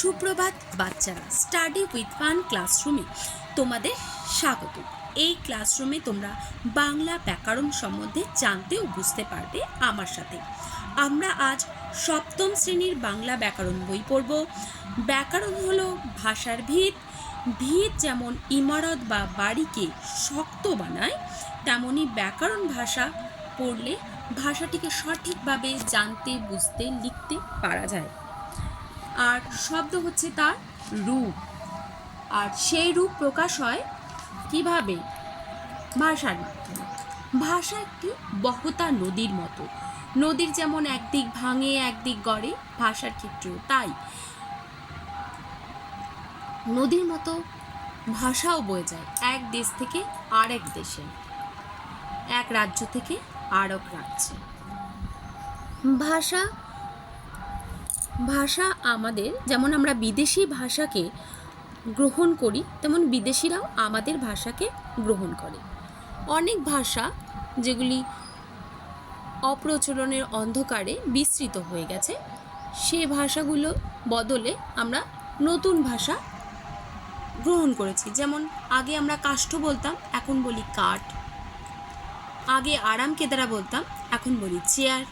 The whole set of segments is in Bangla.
সুপ্রভাত, বাচ্চারা। স্টাডি উইথ ফান ক্লাসরুমে তোমাদের স্বাগত। এই ক্লাসরুমে তোমরা বাংলা ব্যাকরণ সম্বন্ধে জানতে ও বুঝতে পারবে আমার সাথে। আমরা আজ সপ্তম শ্রেণির বাংলা ব্যাকরণ বই পড়ব। ব্যাকরণ হলো ভাষার ভিত। ভিত যেমন ইমারত বা বাড়িকে শক্ত বানায়, তেমনি ব্যাকরণ ভাষা পড়লে ভাষাটিকে সঠিকভাবে জানতে, বুঝতে, লিখতে পারা যায়। আর শব্দ হচ্ছে তার রূপ। আর সেই রূপ প্রকাশ হয় কীভাবে? ভাষার মাধ্যমে। ভাষা একটি বহতা নদীর মতো। নদীর যেমন একদিক ভাঙে, একদিক গড়ে, ভাষার ক্ষেত্রেও তাই। নদীর মতো ভাষাও বয়ে যায় এক দেশ থেকে আরেক দেশে, এক রাজ্য থেকে আরেক রাজ্যে। ভাষা ভাষা আমাদের, যেমন আমরা বিদেশি ভাষাকে গ্রহণ করি, তেমন বিদেশিরাও আমাদের ভাষাকে গ্রহণ করে। অনেক ভাষা যেগুলি অপ্রচলনের অন্ধকারে বিস্তৃত হয়ে গেছে, সে ভাষাগুলো বদলে আমরা নতুন ভাষা গ্রহণ করেছি। যেমন আগে আমরা কাষ্ঠ বলতাম, এখন বলি কাঠ। আগে আরাম কেদারা বলতাম, এখন বলি চেয়ার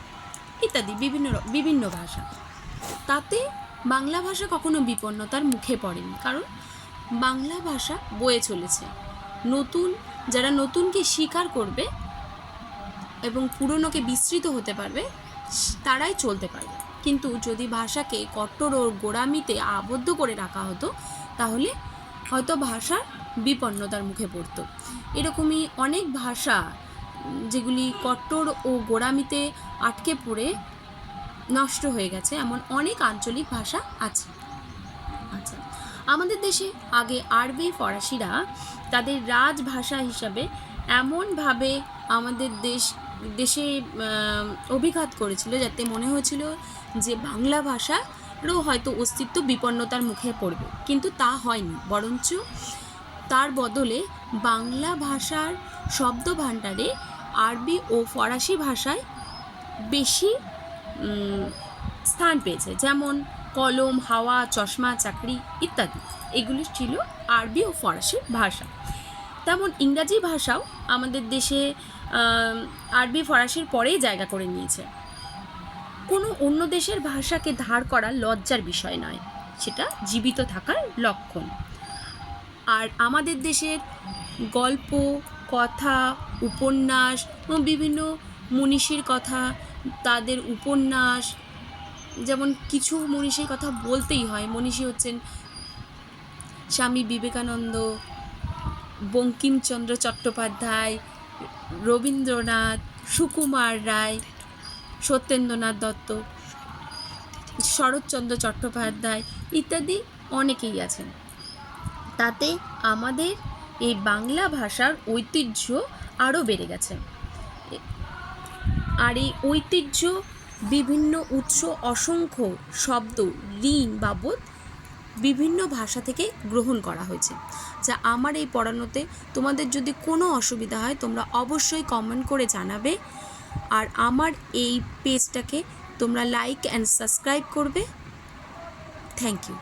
ইত্যাদি, বিভিন্ন বিভিন্ন ভাষা। তাতে বাংলা ভাষা কখনো বিপন্নতার মুখে পড়েনি। কারণ বাংলা ভাষা বয়ে চলেছে। নতুন, যারা নতুনকে স্বীকার করবে এবং পুরনোকে বিস্তৃত হতে পারবে, তারাই চলতে পারবে। কিন্তু যদি ভাষাকে কট্টর ও গোড়ামিতে আবদ্ধ করে রাখা হতো, তাহলে হয়তো ভাষার বিপন্নতার মুখে পড়তো। এরকমই অনেক ভাষা, যেগুলি কট্টর ও গোড়ামিতে আটকে পড়ে নষ্ট হয়ে গেছে, এমন অনেক আঞ্চলিক ভাষা আছে। আচ্ছা আমাদের দেশে আগে আরবি, ফরাসিরা তাদের রাজভাষা হিসাবে এমনভাবে আমাদের দেশ, দেশে অভিঘাত করেছিল যাতে মনে হয়েছিল যে বাংলা ভাষারও হয়তো অস্তিত্ব বিপন্নতার মুখে পড়বে। কিন্তু তা হয়নি, বরঞ্চ তার বদলে বাংলা ভাষার শব্দ ভাণ্ডারে আরবি ও ফরাসি ভাষায় বেশি স্থান পেয়েছে। যেমন কলম, হাওয়া, চশমা, চাকরি ইত্যাদি। এগুলি ছিল আরবি ও ফরাসি ভাষা। তেমন ইংরাজি ভাষাও আমাদের দেশে আরবি, ফরাসির পরেই জায়গা করে নিয়েছে। কোনো অন্য দেশের ভাষাকে ধার করা লজ্জার বিষয় নয়। সেটা জীবিত থাকার লক্ষণ। আর আমাদের দেশের গল্প, কথা, উপন্যাস বিভিন্ন মনীষীর কথা, তাদের উপন্যাস, যেমন কিছু মনীষীর কথা বলতেই হয়। মনীষী হচ্ছেন স্বামী বিবেকানন্দ, বঙ্কিমচন্দ্র চট্টোপাধ্যায়, রবীন্দ্রনাথ, সুকুমার রায়, সত্যেন্দ্রনাথ দত্ত, শরৎচন্দ্র চট্টোপাধ্যায় ইত্যাদি অনেকেই আছেন। তাতে আমাদের এই বাংলা ভাষার ঐতিহ্য আরও বেড়ে গেছে। আর এই ঐতিহ্য, বিভিন্ন উৎস, অসংখ্য শব্দ, ঋণ বাবদ বিভিন্ন ভাষা থেকে গ্রহণ করা হয়েছে। যা আমার এই পড়ানোতে তোমাদের যদি কোনো অসুবিধা হয়, তোমরা অবশ্যই কমেন্ট করে জানাবে। আর আমার এই পেজটাকে তোমরা লাইক অ্যান্ড সাবস্ক্রাইব করবে। Thank you